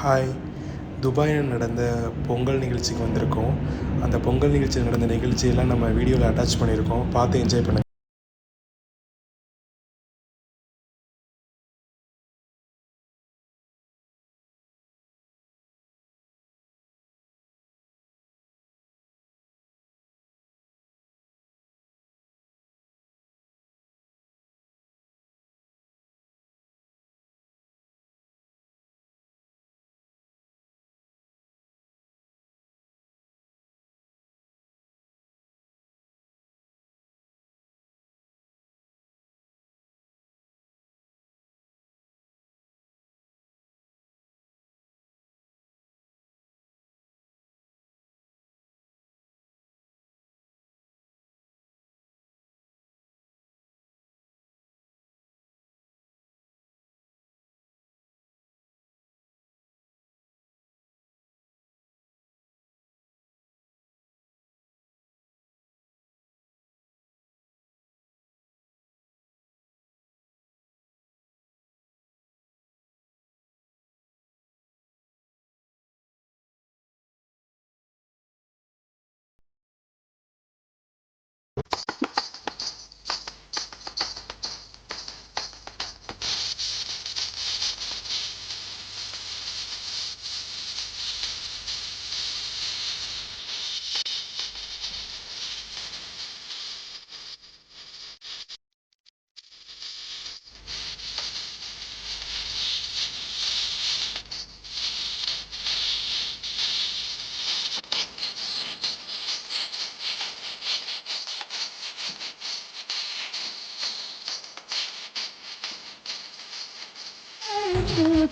Hi துபாயில் நடந்த பொங்கல் நிகழ்ச்சிக்கு வந்திருக்கோம். அந்த பொங்கல் நிகழ்ச்சியில் நடந்த நிகழ்ச்சியெல்லாம் நம்ம வீடியோவில் அட்டாச் பண்ணியிருக்கோம். பார்த்து என்ஜாய் பண்ணுங்கள்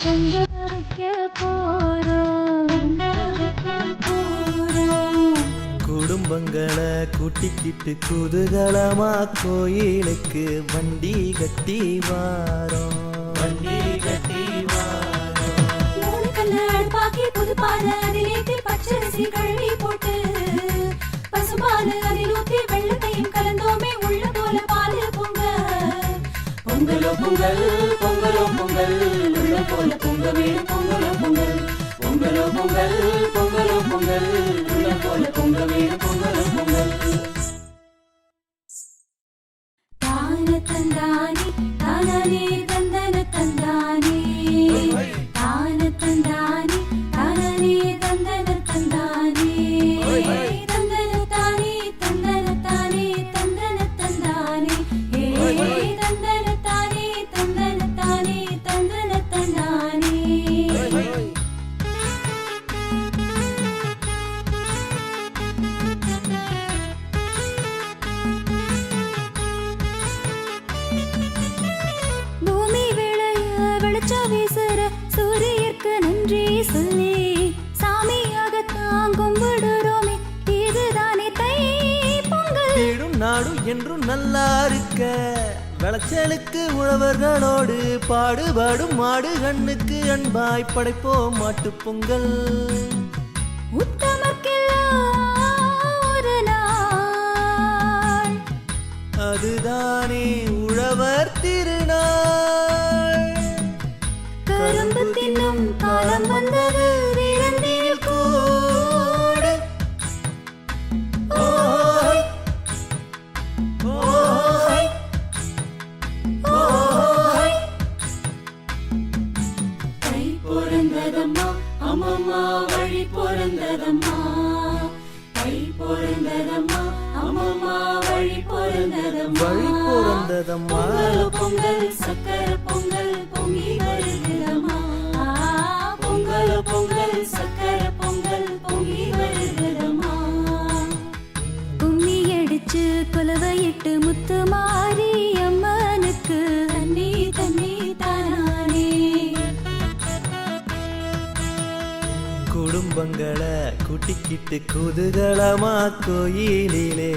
வைக்க போறோம். குடும்பங்களை கூட்டிக்கிட்டு குதூகலமா கோயிலுக்கு வண்டி கட்டி வாரோம். வண்டி கட்டி புது பால் அதில் பச்சரிசி கழுவி போட்டு பசும்பால் அதில் ஊற்றி வெள்ளத்தையும் கலந்தோமே உள்ள போல பால் பொங்க. பொங்கலோ பொங்கல் பொங்கலோ பொங்கல் உள்ள போல பொங்க வேணும் பொங்கலோ பொங்கல். பொங்கலோ பொங்கல் பொங்கலோ பொங்கல் உள்ள போல பொங்க வேணும் பொங்கலோ பொங்கல். சாமியாகத்தான் கும்பிடுறோமே இதுதானே தை பொங்கல். வீடும் நாடும் என்றும் நல்லா இருக்க. விளைச்சலுக்கு உழவர்களோடு பாடுபாடும் மாடு கண்ணுக்கு அன்பாய் படைப்போம் மாட்டுப் பொங்கல். அதுதானே உழவர் திருநாள் வழி பிறந்ததம்மா தை பிறந்ததம்மா அம்மம்மா வழி பிறந்ததம்மா வழி பிறந்ததம்மா. பொங்கல் பொங்கல் சக்கர பொங்கல் பொங்கி வருகிறதம்மா ஆ, பொங்கல் பொங்கல் சக்கர பொங்கல் பொங்கி வருகிறதம்மா கும்மி அடிச்சு குலவையிட்டு முத்து குடும்பங்களை கூட்டிக்கிட்டு குதூகலமா கோயிலிலே.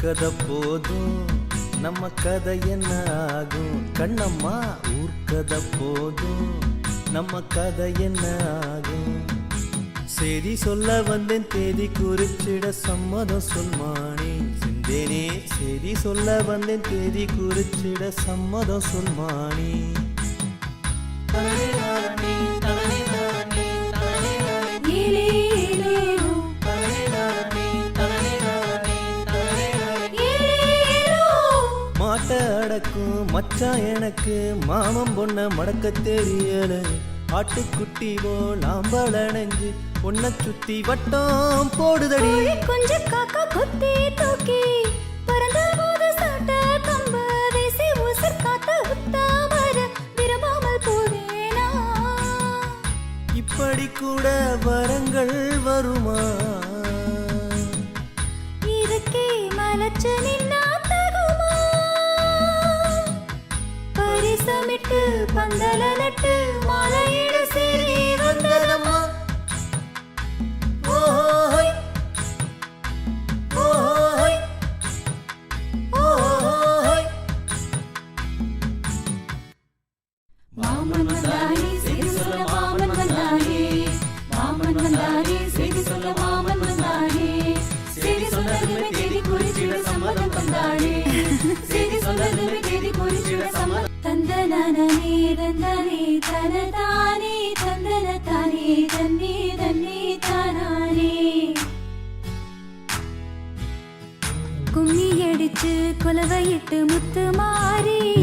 ஊர்க்கதை போதும் நம்ம கதை என்ன ஆகும் கண்ணம்மா ஊர்க்கதை போதும் நம்ம கதை என்ன ஆகும் செய்தி சொல்ல வந்தேன் தேதி குறிச்சிட சம்மதம் சொல்மானே சிந்தேனே செய்தி சொல்ல வந்தேன் தேதி குறிச்சிட சம்மதம் சொல்மானே மாட்ட அடக்கும். மச்சான் எனக்கு மாமன் பொண்ண மடக்க தெரியல. ஆட்டுக்குட்டி போல் ஆம்பள நெஞ்சு உன்னை சுத்தி வட்டம் போடுதடி. கோழி குஞ்சு காக்கா கொத்தி தூக்கி பறந்த போது சாட்ட கம்ப வீசி உசிர் காத்த உத்தாமர விரும்பாமல் போவேனா? இப்படி கூட வரங்கள் வருமா? இதுக்கே மலச்சு நின்னா பந்தமிட்டு பந்தல நட்டு மாலையிட சீறி வந்ததம்மா குலவையிட்டு முத்து மாறி